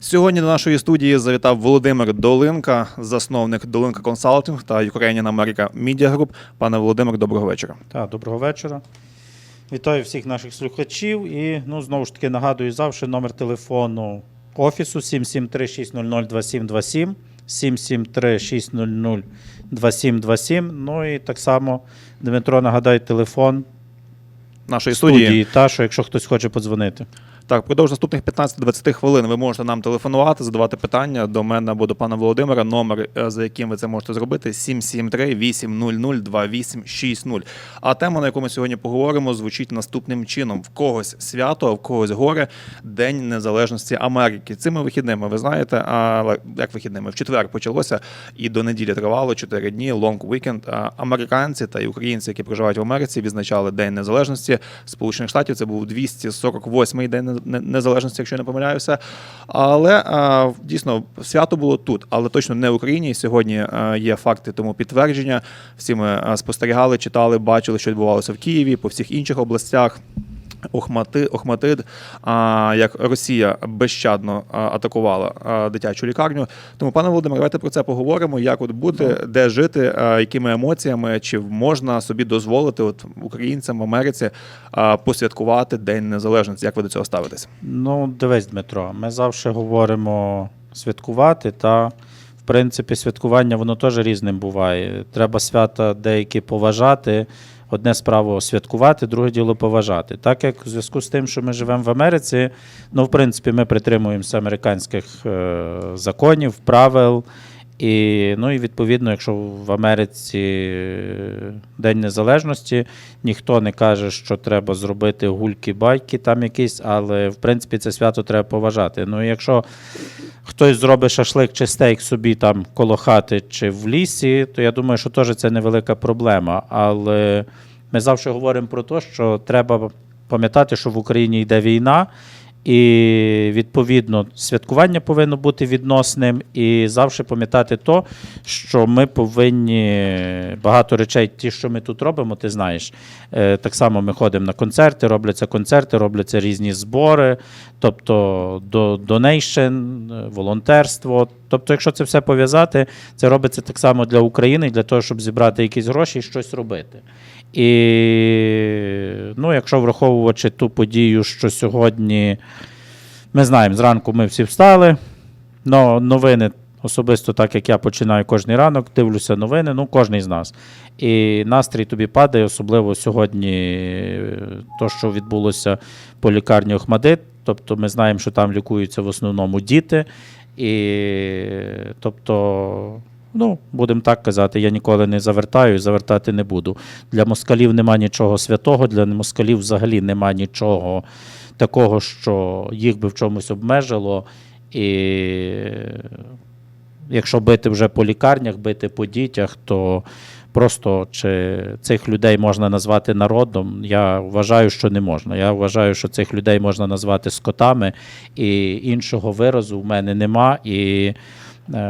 Сьогодні до нашої студії завітав Володимир Долинка, засновник Долинка Консалтинг та Ukrainian America Media Group. Пане Володимир, доброго вечора. Так, доброго вечора. Вітаю всіх наших слухачів. І ну, знову ж таки нагадую завжди номер телефону офісу 773-600-2727, 773-600-2727. Ну і так само Дмитро нагадає телефон Нашої студії. студії, та, що якщо хтось хоче подзвонити. Так, продовж наступних 15-20 хвилин ви можете нам телефонувати, задавати питання до мене або до пана Володимира. Номер, е, за яким ви це можете зробити, 773-800-2860. А тема, на яку ми сьогодні поговоримо, звучить наступним чином: в когось свято, а в когось горе День Незалежності Америки. Цими вихідними, ви знаєте, а як вихідними? В четвер почалося і до неділі тривало 4 дні, лонг вікенд. Американці та й українці, які проживають в Америці, відзначали День Незалежності Сполучених Штатів. Це був 248-й день незалежності, якщо я не помиляюся. Але дійсно свято було тут, але точно не в Україні. Сьогодні є факти тому підтвердження. Всі ми спостерігали, читали, бачили, що відбувалося в Києві, по всіх інших областях. Охмати, Охматид, а, як Росія безщадно атакувала дитячу лікарню. Тому, пане Володимире, давайте про це поговоримо. Як от бути, де жити, якими емоціями, чи можна собі дозволити от українцям в Америці посвяткувати День Незалежності? Як ви до цього ставитесь? Ну, дивись, Дмитро, ми завжди говоримо святкувати, та в принципі святкування воно теж різним буває. Треба свята деякі поважати. Одне справа святкувати, друге діло поважати. Так як в зв'язку з тим, що ми живемо в Америці, ну, в принципі, ми притримуємося американських е, законів, правил. І, ну, і відповідно, якщо в Америці е, День Незалежності, ніхто не каже, що треба зробити гульки-байки там якісь, але в принципі це свято треба поважати. Ну, і якщо хтось зробить шашлик чи стейк собі там коло хати чи в лісі, то я думаю, що теж це невелика проблема. Але ми завжди говоримо про те, що треба пам'ятати, що в Україні йде війна. І відповідно святкування повинно бути відносним, і завжди пам'ятати то, що ми повинні багато речей, ті, що ми тут робимо, ти знаєш. Е, Так само ми ходимо на концерти, робляться концерти, робляться різні збори, тобто до донейшн, волонтерство. Тобто, якщо це все пов'язати, це робиться так само для України, для того, щоб зібрати якісь гроші і щось робити. І ну, якщо враховувати ту подію, що сьогодні ми знаємо, зранку ми всі встали. Но новини, особисто так як я починаю кожен ранок, дивлюся новини, ну кожен з нас. І настрій тобі падає, особливо сьогодні, е, то, що відбулося по лікарні Охмадит. Тобто ми знаємо, що там лікуються в основному діти. І тобто, ну, будемо так казати, я ніколи не завертаю і завертати не буду. Для москалів нема нічого святого, для москалів взагалі нема нічого такого, що їх би в чомусь обмежило. І якщо бити вже по лікарнях, бити по дітях, то просто чи цих людей можна назвати народом, я вважаю, що не можна. Я вважаю, що цих людей можна назвати скотами, і іншого виразу в мене нема. І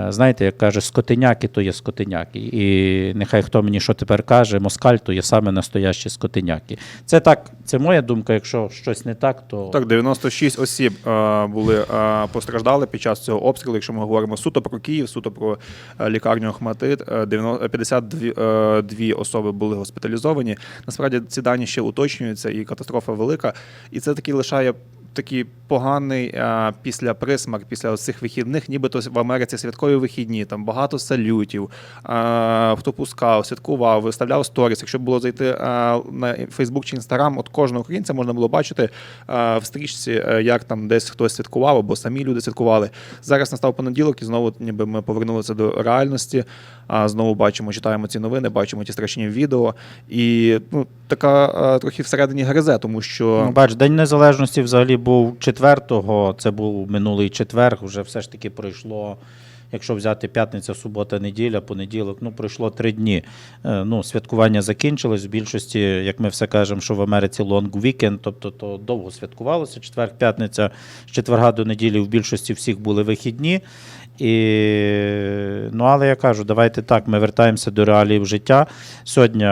знаєте, як каже, скотиняки, то є скотиняки. І нехай хто мені що тепер каже, москаль, то є саме настоящі скотиняки. Це так, це моя думка. Якщо щось не так, то Так, 96 осіб е, були е, постраждали під час цього обстрілу. Якщо ми говоримо суто про Київ, суто про е, лікарню Охматит, е, 90 52 е, дві особи були госпіталізовані. Насправді ці дані ще уточнюються, і катастрофа велика. І це таки лишає. Такий поганий е, після присмак, після цих вихідних, нібито в Америці святкові вихідні, там багато салютів, е, хто пускав, святкував, виставляв сторіс. Якщо було зайти е, на Фейсбук чи Інстаграм, от кожного українця можна було бачити е, в стрічці, як там десь хтось святкував, або самі люди святкували. Зараз настав понеділок, і знову ніби ми повернулися до реальності. А знову бачимо, читаємо ці новини, бачимо ті страшні відео. І ну, така е, трохи всередині гризе, тому що Ну, бач, День Незалежності взагалі був 4-го, це був минулий четвер, вже все ж таки пройшло. Якщо взяти п'ятниця, субота, неділя, понеділок, ну пройшло три дні. Е, Ну, святкування закінчилось. В більшості, як ми все кажемо, що в Америці лонг вікенд, тобто то довго святкувалося. Четвер, п'ятниця, з четверга до неділі в більшості всіх були вихідні. І, ну, але я кажу, давайте так, ми вертаємося до реаліїв життя. Сьогодні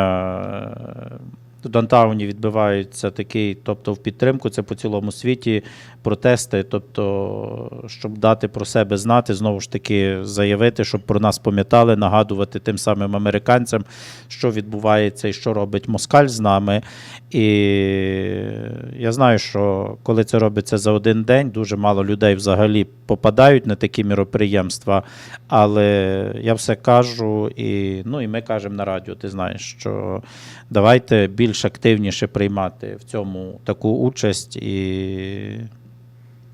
е, В Донтауні відбиваються такий, тобто в підтримку, це по цілому світі протести, тобто, щоб дати про себе знати, знову ж таки заявити, щоб про нас пам'ятали, нагадувати тим самим американцям, що відбувається і що робить Москаль з нами. І я знаю, що коли це робиться за один день, дуже мало людей взагалі попадають на такі міроприємства. Але я все кажу, і, ну, і ми кажемо на радіо, ти знаєш, що давайте більш активніше приймати в цьому таку участь і.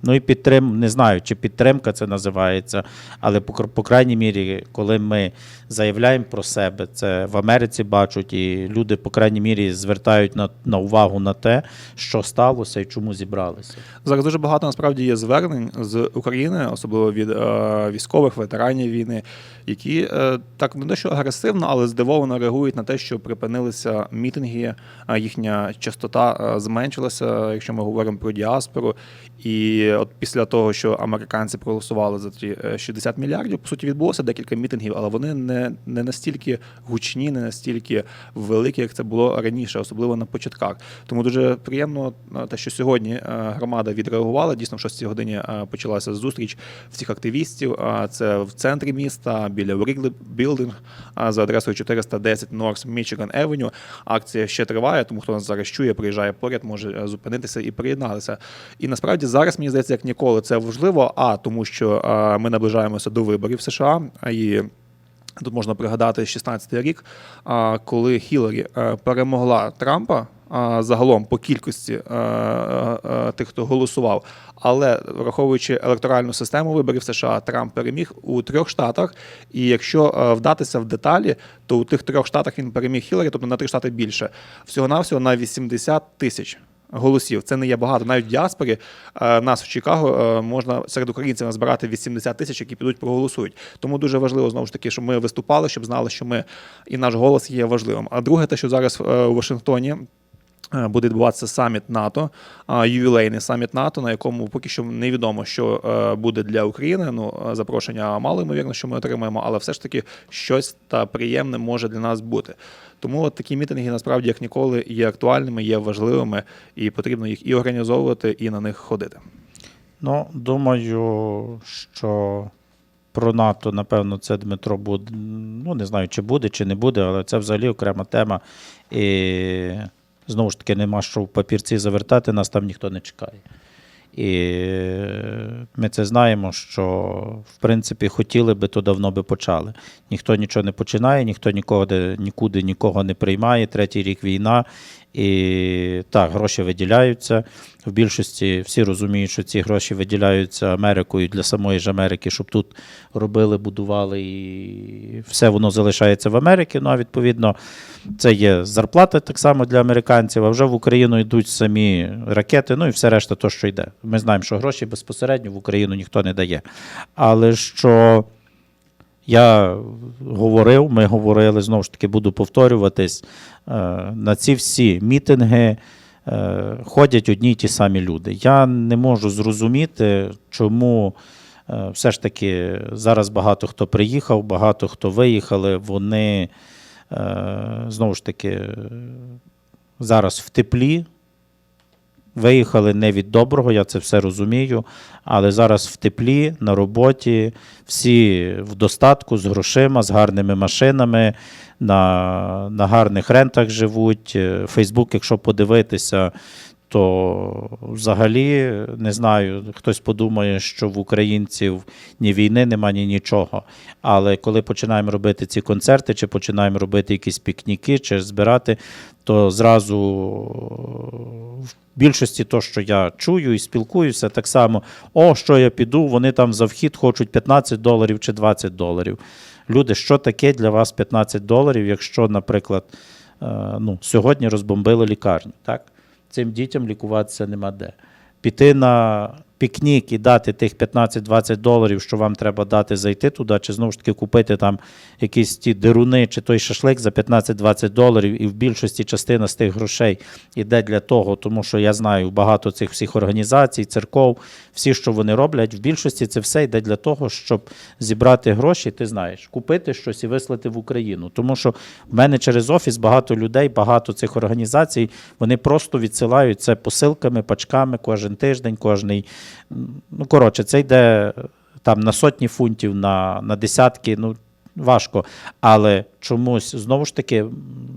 Ну і підтрим, не знаю, чи підтримка це називається, але по, по крайній мірі, коли ми заявляємо про себе, це в Америці бачать, і люди, по крайній мірі, звертають на, на увагу на те, що сталося і чому зібралися. Зараз дуже багато насправді є звернень з України, особливо від е, військових ветеранів війни, які е, так не те, що агресивно, але здивовано реагують на те, що припинилися мітинги, їхня частота е, зменшилася, якщо ми говоримо про діаспору. І от після того, що американці проголосували за ті е, 60 мільярдів, по суті, відбулося декілька мітингів, але вони не, не настільки гучні, не настільки великі, як це було раніше, особливо на початках. Тому дуже приємно е, те, що сьогодні е, громада відреагувала. Дійсно, в 6 годині е, почалася зустріч всіх активістів. Це в центрі міста біля Wrigley Building за адресою 410 North Michigan Avenue. Акція ще триває, тому хто нас зараз чує, приїжджає поряд, може е, зупинитися і приєднатися. І насправді зараз мені здається, як ніколи це важливо. А тому, що е, ми наближаємося до виборів США і. Тут можна пригадати 16-й рік, коли Хіларі е, перемогла Трампа загалом по кількості е, тих, хто голосував. Але враховуючи електоральну систему виборів США, Трамп переміг у трьох штатах. І якщо вдатися в деталі, то у тих трьох штатах він переміг Хіларі, тобто на три штати більше. Всього-навсього на 80 тисяч. Голосів це не є багато. Навіть в діаспорі е, нас в Чикаго е, можна серед українців назбирати 80 тисяч, які підуть проголосують. Тому дуже важливо знову ж таки, щоб ми виступали, щоб знали, що ми і наш голос є важливим. А друге, те, що зараз е, у Вашингтоні. Е, Буде відбуватися саміт НАТО, а, ювілейний саміт НАТО, на якому поки що невідомо, що е, буде для України. Ну е, запрошення мало ймовірно, що ми отримаємо, але все ж таки щось та приємне може для нас бути. Тому от такі мітинги насправді як ніколи є актуальними, є важливими, і потрібно їх і організовувати, і на них ходити. Ну, думаю, що про НАТО, напевно, це Дмитро буде. Ну, не знаю, чи буде, чи не буде, але це взагалі окрема тема. І знову ж таки, нема що в папірці завертати, нас там ніхто не чекає. І ми це знаємо, що в принципі хотіли би, то давно би почали. Ніхто нічого не починає, ніхто нікого нікуди нікого не приймає. Третій рік війна. І так, гроші виділяються. В більшості всі розуміють, що ці гроші виділяються Америкою для самої ж Америки, щоб тут робили, будували, і все воно залишається в Америці. Ну а відповідно, це є зарплата так само для американців. А вже в Україну йдуть самі ракети, ну і все решта, то, що йде. Ми знаємо, що гроші безпосередньо в Україну ніхто не дає. Але що. Я говорив, ми говорили, знову ж таки буду повторюватись. е, На ці всі мітинги е, ходять одні й ті самі люди. Я не можу зрозуміти, чому е, все ж таки зараз багато хто приїхав, багато хто виїхали, вони знову ж таки зараз в теплі. Виїхали не від доброго, я це все розумію. Але зараз в теплі, на роботі, всі в достатку з грошима, з гарними машинами, на, на гарних рентах живуть. Фейсбук, якщо подивитися, то взагалі не знаю, хтось подумає, що в українців ні війни нема, ні нічого. Але коли починаємо робити ці концерти, чи починаємо робити якісь пікніки, чи збирати, то зразу в більшості то, що я чую і спілкуюся, так само: о, що я піду, вони там за вхід хочуть 15 доларів чи 20 доларів. Люди, що таке для вас 15 доларів, якщо, наприклад, е, ну, сьогодні розбомбили лікарню, так? Цим дітям лікуватися нема де. Піти на пікнік і дати тих 15-20 доларів, що вам треба дати зайти туди, чи знову ж таки купити там якісь ті деруни чи той шашлик за 15-20 доларів, і в більшості частина з тих грошей іде для того, тому що я знаю багато цих всіх організацій, церков, всі, що вони роблять, в більшості це все йде для того, щоб зібрати гроші, ти знаєш, купити щось і вислати в Україну. Тому що в мене через офіс багато людей, багато цих організацій, вони просто відсилають це посилками, пачками кожен тиждень, кожний. Ну, коротше, це йде е, там на сотні фунтів, на, на десятки. Ну, важко. Але чомусь знову ж таки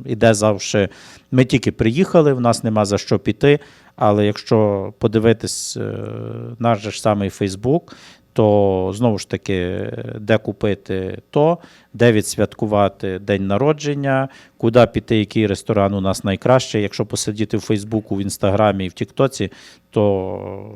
іде завжди. Ми тільки приїхали, в нас нема за що піти. Але якщо подивитись е, наш же ж самий Фейсбук, то знову ж таки, де купити то, де відсвяткувати день народження, куди піти, який ресторан у нас найкращий. Якщо посидіти в Фейсбуку, в Інстаграмі і в Тіктоці, то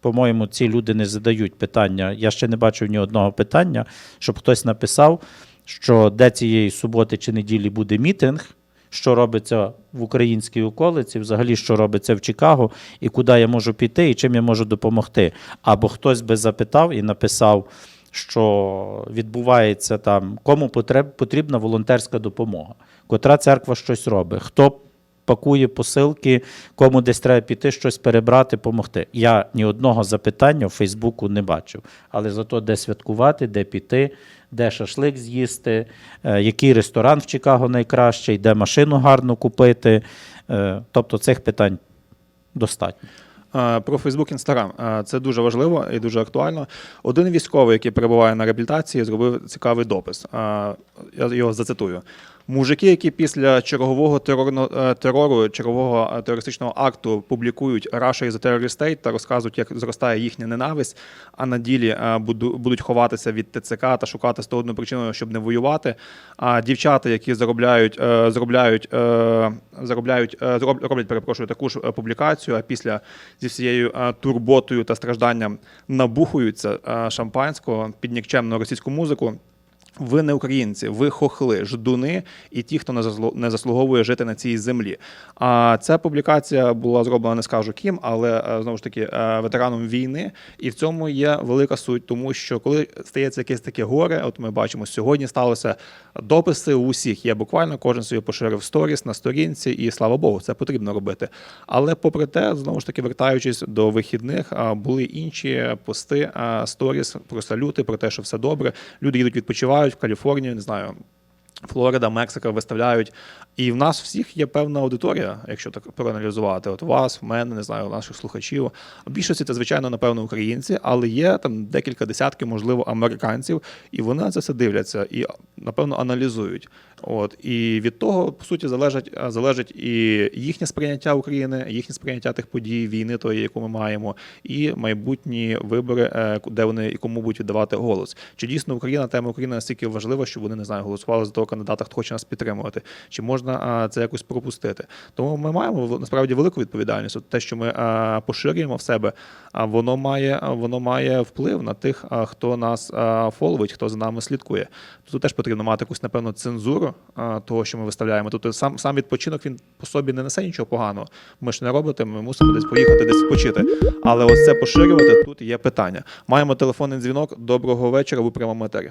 по-моєму, ці люди не задають питання. Я ще не бачив ні одного питання, щоб хтось написав, що де цієї суботи чи неділі буде мітинг, що робиться в українській околиці, взагалі, що робиться в Чикаго, і куди я можу піти, і чим я можу допомогти. Або хтось би запитав і написав, що відбувається там, кому потрібна волонтерська допомога, котра церква щось робить, хто пакує посилки, кому десь треба піти, щось перебрати, допомогти. Я ні одного запитання в Фейсбуку не бачив. Але зато де святкувати, де піти, де шашлик з'їсти, е, який ресторан в Чикаго найкращий, де машину гарно купити. Е, Тобто цих питань достатньо. Е, Про Фейсбук, Інстаграм. Це дуже важливо і дуже актуально. Один військовий, який перебуває на реабілітації, зробив цікавий допис. Я його зацитую. Мужики, які після чергового терорно, е, терору, чергового е, терористичного акту публікують Russia is a terrorist state та розказують, як зростає їхня ненависть, а на ділі е, будуть ховатися від ТЦК та шукати того одну причиною, щоб не воювати. А дівчата, які заробляють, заробляють, заробляють, роблять, перепрошую, таку ж публікацію, а після зі всією турботою та стражданням набухуються шампанського під нікчемну російську музику. Ви не українці, ви хохли, ждуни і ті, хто не заслу- заслуговує жити на цій землі. А ця публікація була зроблена, не скажу ким, але е, знову ж таки е, ветераном війни. І в цьому є велика суть, тому що коли стається якесь таке горе, от ми бачимо, сьогодні сталося дописи у всіх. Є буквально кожен собі поширив сторіс на сторінці, і слава Богу, це потрібно робити. Але попри те, знову ж таки, вертаючись до вихідних, були інші пости, сторіс про салюти, про те, що все добре. Люди їдуть відпочивають в Каліфорнію, не знаю. Флорида, Мексика виставляють. І в нас всіх є певна аудиторія, якщо так проаналізувати. От вас, в мене, не знаю, наших слухачів. Більшості це, звичайно, напевно, українці, але є там декілька десятків, можливо, американців, і вони на це все дивляться і, напевно, аналізують. От і від того, по суті, залежить, залежить і їхнє сприйняття України, їхнє сприйняття тих подій, війни, тої, яку ми маємо, і майбутні вибори, е, де вони і кому будуть віддавати голос. Чи дійсно Україна, тема України настільки важлива, що вони не знаю, голосували за того кандидата, хто хоче нас підтримувати? Чи можна а, це якось пропустити? Тому ми маємо насправді велику відповідальність. От те, що ми поширюємо в себе, воно має воно має вплив на тих, хто нас фоловить, хто за нами слідкує. Тут теж потрібно мати якусь напевно цензуру того, що ми виставляємо. Тобто сам сам відпочинок він по собі не несе нічого поганого. Ми ж не робите, ми мусимо десь поїхати, десь відпочити. Але ось це поширювати тут є питання. Маємо телефонний дзвінок. Доброго вечора. Ви прямому етері.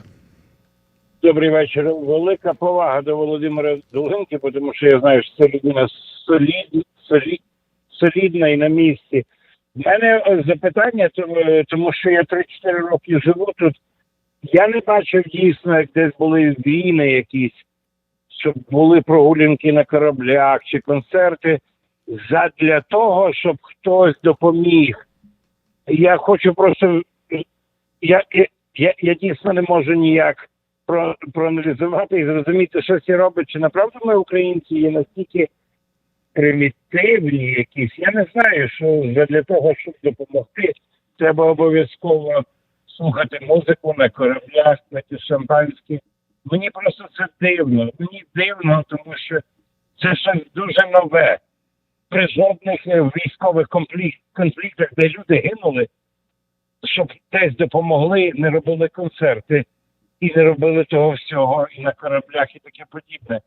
Добрий вечір. Велика повага до Володимира Долинки, тому що я знаю, що це людина солід, солід, солідна і на місці. У мене е, запитання, тому- тому що я 3-4 роки живу тут. Я не бачив дійсно, як десь були війни якісь, щоб були прогулянки на кораблях чи концерти задля того, щоб хтось допоміг. Я хочу просто. Я, я, я, я дійсно не можу ніяк про, проаналізувати і зрозуміти, що це робить, чи направду ми українці є настільки примітивні якісь. Я не знаю, що для того, щоб допомогти, треба обов'язково слухати музику на кораблях, на ті шампанські. Мені просто це дивно. Мені дивно, тому що це щось дуже нове. При жодних е, військових конфлікт- конфліктах, де люди гинули, щоб десь допомогли, не робили концерти і не робили того всього і на кораблях, і таке подібне.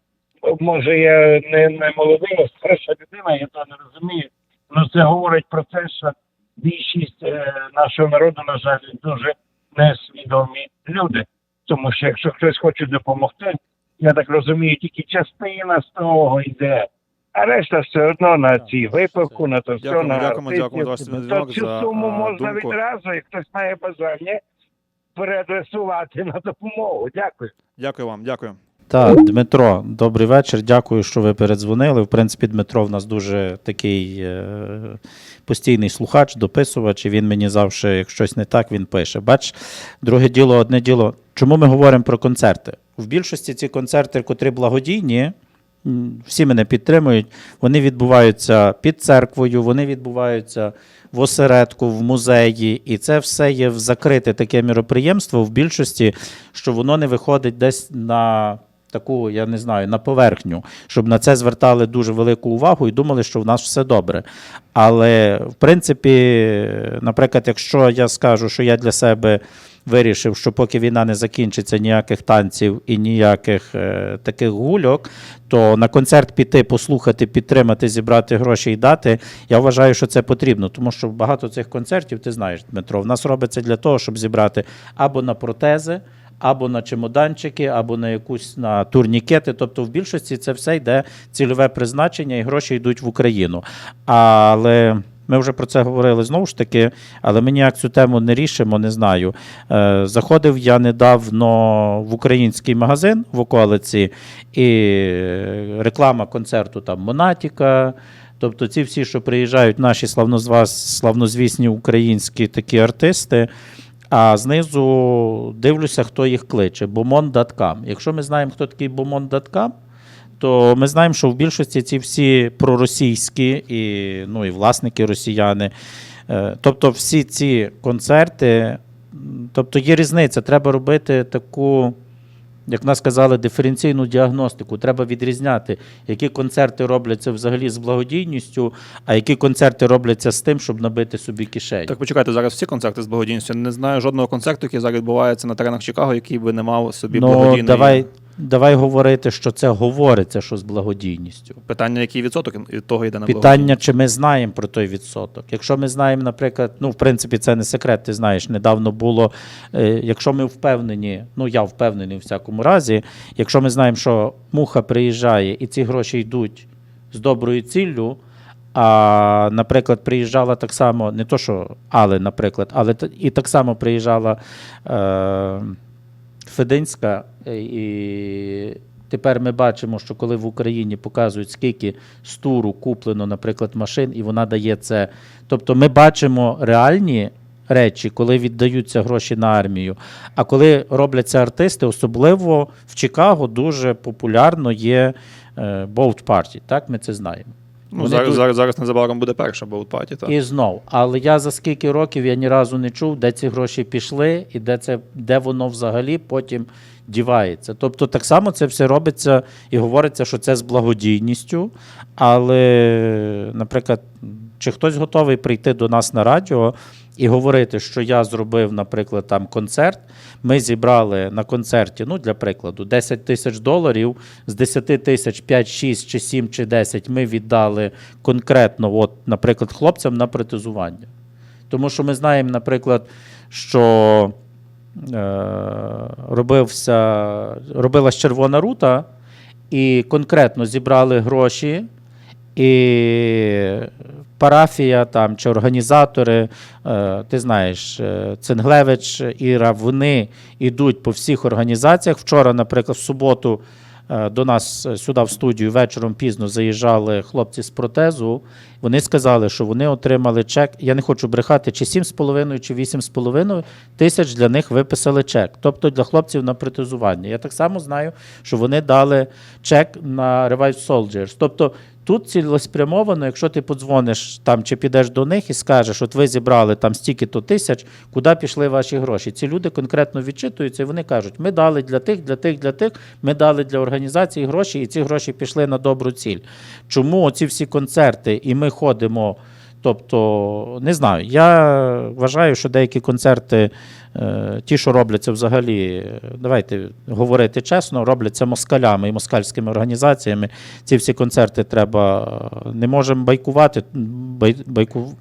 Може, я не, не молодий, а старша людина, я то не розумію. але це говорить про те, що більшість е, нашого народу, на жаль, дуже несвідомі люди. Тому що якщо хтось хоче допомогти, я так розумію, тільки частина з того йде. А решта все одно на ці випивку, на то все Дякуємо, на дякуємо, дякуємо за ваш артистів. дзвінок, То цю за, суму а, переадресувати на допомогу. Дякую. Дякую вам, дякую. Так, Дмитро, добрий вечір. Дякую, що ви передзвонили. В принципі, Дмитро в нас дуже такий е, постійний слухач, дописувач, і він мені завжди, як щось не так, він пише. Бач, друге діло, одне діло. Чому ми говоримо про концерти? В більшості ці концерти, котрі благодійні, всі мене підтримують, вони відбуваються під церквою, вони відбуваються в осередку, в музеї, і це все є в закрите таке міроприємство в більшості, що воно не виходить десь на таку, я не знаю, на поверхню, щоб на це звертали дуже велику увагу і думали, що в нас все добре. Але в принципі, наприклад, якщо я скажу, що я для себе вирішив, що поки війна не закінчиться, ніяких танців і ніяких е, таких гульок, то на концерт піти, послухати, підтримати, зібрати гроші і дати, я вважаю, що це потрібно, тому що багато цих концертів, ти знаєш, Дмитро, в нас робиться для того, щоб зібрати або на протези. Або на чемоданчики, або на якусь на турнікети. Тобто, в більшості це все йде цільове призначення, і гроші йдуть в Україну. Але ми вже про це говорили знову ж таки, але ми ніяк цю тему не рішимо, не знаю. Е, заходив я недавно в український магазин в околиці, і реклама концерту там Монатіка. Тобто ці всі, що приїжджають, наші славнозвісні українські такі артисти. А знизу дивлюся, хто їх кличе. Bomon.com. Якщо ми знаємо, хто такий Bomon.com, то ми знаємо, що в більшості ці всі проросійські і, ну, і власники росіяни. Е, Тобто всі ці концерти, тобто є різниця. Треба робити таку, як нас казали, диференційну діагностику. Треба відрізняти, які концерти робляться взагалі з благодійністю, а які концерти робляться з тим, щоб набити собі кишень. Так, почекайте, зараз всі концерти з благодійністю. Не знаю жодного концерту, який зараз відбувається на теренах Чикаго, який би не мав собі Ну, благодійної. давай, давай говорити, що це говориться, що з благодійністю. Питання, який відсоток від того йде на Питання, чи ми знаємо про той відсоток. Якщо ми знаємо, наприклад, ну, в принципі, це не секрет, ти знаєш, недавно було, е, якщо ми впевнені, ну я впевнений у всякому разі, якщо ми знаємо, що муха приїжджає і ці гроші йдуть з доброю ціллю, а, наприклад, приїжджала так само, не то, що але, наприклад, але і так само приїжджала е, Фединська, е, і тепер ми бачимо, що коли в Україні показують, скільки з туру куплено, наприклад, машин, і вона дає це. Тобто ми бачимо реальні речі, коли віддаються гроші на армію. А коли робляться артисти, особливо в Чикаго дуже популярно є е, Boat Party. Так, ми це знаємо. Ну, Вони зараз, тут- зараз, зараз незабаром буде перша боутпаті. Так. і знов. Але я за скільки років я ні разу не чув, де ці гроші пішли, і де це де воно взагалі потім дівається. Тобто, так само це все робиться і говориться, що це з благодійністю. Але, наприклад, чи хтось готовий прийти до нас на радіо і говорити, що я зробив, наприклад, там концерт. Ми зібрали на концерті, ну для прикладу, 10 тисяч доларів, з 10 тисяч 5, 6 чи 7 чи 10 ми віддали конкретно, от, наприклад, хлопцям на протезування. Тому що ми знаємо, наприклад, що е, робився, робилась червона рута, і конкретно зібрали гроші, і парафія там чи організатори, е, ти знаєш, е, Цинглевич, Іра, вони йдуть по всіх організаціях. Вчора, наприклад, в суботу е, до нас сюди в студію вечором пізно заїжджали хлопці з протезу. Вони сказали, що вони отримали чек. Я не хочу брехати, чи 7,5, чи 8,5 тисяч для них виписали чек. Тобто для хлопців на протезування. Я так само знаю, що вони дали чек на Revive Soldiers. Тобто тут цілеспрямовано, якщо ти подзвониш там чи підеш до них і скажеш, от ви зібрали там стільки-то тисяч, куди пішли ваші гроші? Ці люди конкретно відчитуються і вони кажуть, ми дали для тих, для тих, для тих, ми дали для організації гроші, і ці гроші пішли на добру ціль. Чому оці всі концерти, і ми ходимо. Тобто, не знаю, я вважаю, що деякі концерти, е, ті, що робляться взагалі, давайте говорити чесно, робляться москалями і москальськими організаціями. Ці всі концерти треба, е, не можемо байкувати, бай, байку,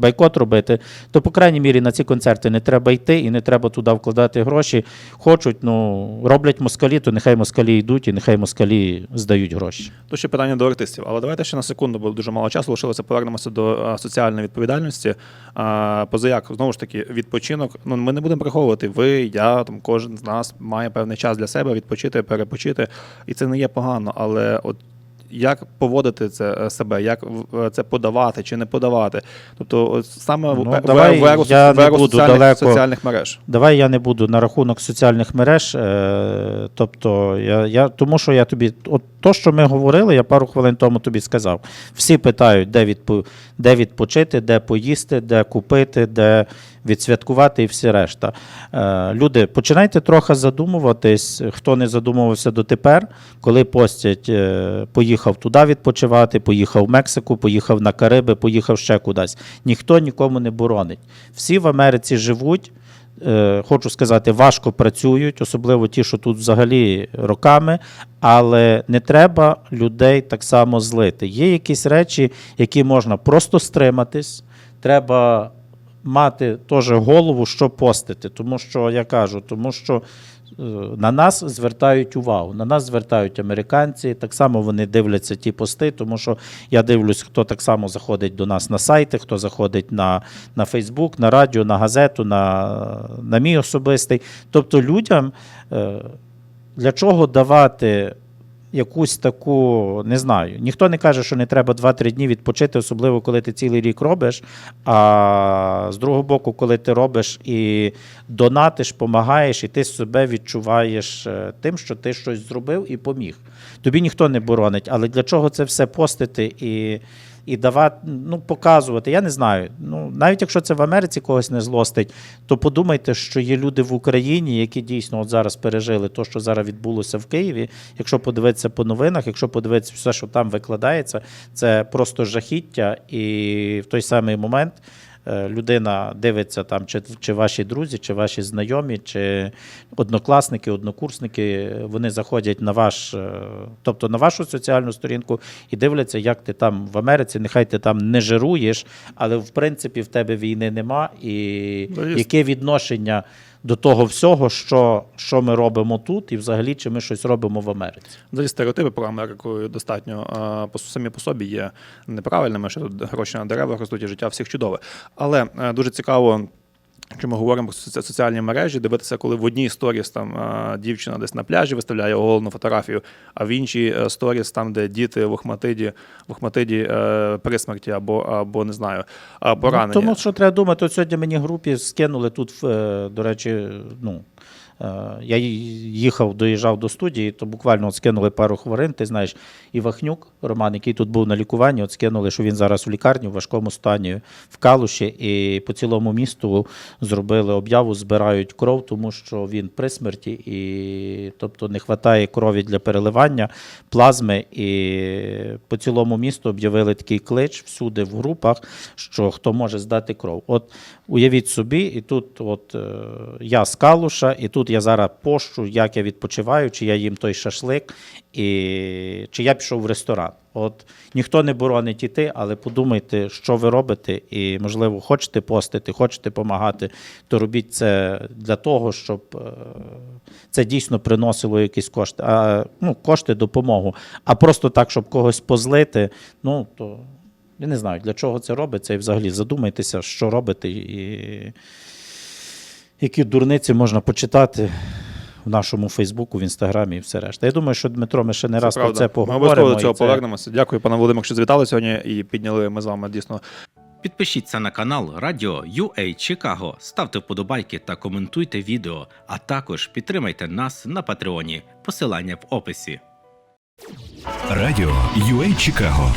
бойкот робити, то, по крайній мірі, на ці концерти не треба йти і не треба туди вкладати гроші. Хочуть, ну, роблять москалі, то нехай москалі йдуть і нехай москалі здають гроші. То ще питання до артистів. Але давайте ще на секунду, бо дуже мало часу лишилося. Повернемося до соціальної відповідальності. А, позаяк, знову ж таки, відпочинок. Ну ми не будемо приховувати. Ви, я, там кожен з нас має певний час для себе відпочити, перепочити, і це не є погано. Але от як поводити це е, себе, як е, це подавати чи не подавати? Тобто, саме Ну, в, в, давай в еру, я в не буду соціальних, далеко. соціальних мереж. Давай я не буду на рахунок соціальних мереж. Е, тобто, я, я, тому що я тобі, от то, що ми говорили, я пару хвилин тому тобі сказав. Всі питають, де, відпо, де відпочити, де поїсти, де купити, де відсвяткувати і всі решта. Е, люди, починайте трохи задумуватись, хто не задумувався дотепер, коли постять, е, поїхав туди відпочивати, поїхав в Мексику, поїхав на Кариби, поїхав ще кудись. Ніхто нікому не боронить. Всі в Америці живуть е, хочу сказати, важко працюють, особливо ті, що тут взагалі роками, але не треба людей так само злити. Є якісь речі, які можна просто стриматись, треба мати теж голову, що постити. Тому що я кажу, тому що. е, На нас звертають увагу. На нас звертають американці. Так само вони дивляться ті пости, тому що я дивлюсь, хто так само заходить до нас на сайти, хто заходить на, на Фейсбук, на радіо, на газету, на, на мій особистий. Тобто людям е, для чого давати якусь таку, не знаю, ніхто не каже, що не треба 2-3 дні відпочити, особливо коли ти цілий рік робиш. А з другого боку, коли ти робиш і донатиш, помагаєш, і ти себе відчуваєш е, тим, що ти щось зробив і поміг. Тобі ніхто не боронить, але для чого це все постити і, і давати, ну, показувати? Я не знаю. Ну, навіть якщо це в Америці когось не злостить, то подумайте, що є люди в Україні, які дійсно от зараз пережили те, що зараз відбулося в Києві. Якщо подивитися по новинах, якщо подивитися все, що там викладається, це просто жахіття. І в той самий момент людина дивиться там, чи, чи ваші друзі, чи ваші знайомі, чи однокласники, однокурсники, вони заходять на ваш, е, тобто на вашу соціальну сторінку і дивляться, як ти там в Америці, нехай ти там не жируєш, але в принципі в тебе війни нема. І Да, яке відношення до того всього, що, що ми робимо тут, і взагалі чи ми щось робимо в Америці? Взагалі стереотипи про Америку достатньо по самі по собі є неправильними, що тут гроші на деревах ростуть і життя всіх чудове. Але е, дуже цікаво. Якщо ми говоримо про соціальні мережі, дивитися, коли в одній сторіс там дівчина десь на пляжі виставляє оголену фотографію, а в іншій е, сторіс, там, де діти в Охматиді, в Охматиді е, при смерті або, або не знаю, а, поранені. Ну, тому що треба думати, от сьогодні мені групі скинули тут, е, до речі, ну. Е, Я їхав, доїжджав до студії, то буквально от скинули пару хвилин. Ти знаєш, Івахнюк, Роман, який тут був на лікуванні, от скинули, що він зараз у лікарні в важкому стані в Калуші, і по цілому місту зробили об'яву, збирають кров, тому що він при смерті, і тобто не вистачає крові для переливання плазми. І по цілому місту об'явили такий клич всюди в групах, що хто може здати кров. От уявіть собі, і тут от е, я з Калуша, і тут я зараз пощу, як я відпочиваю, чи я їм той шашлик, і чи я пішов в ресторан. От ніхто не боронить іти, але подумайте, що ви робите, і можливо, хочете постити, хочете допомагати, то робіть це для того, щоб е, це дійсно приносило якісь кошти, а ну, кошти, допомогу. А просто так, щоб когось позлити, ну то я не знаю, для чого це робиться, і взагалі задумайтеся, що робите, і які дурниці можна почитати в нашому Фейсбуку, в Інстаграмі і все решта. Я думаю, що Дмитро, ми ще не раз про правда. це Ми поговоримо. обов'язково до цього це- повернемося. Дякую, пане Володимир, що завітали сьогодні і підняли ми з вами дійсно Підпишіться на канал Радіо UA Чикаго, ставте вподобайки та коментуйте відео, а також підтримайте нас на Патреоні. Посилання в описі. Радіо UA Чикаго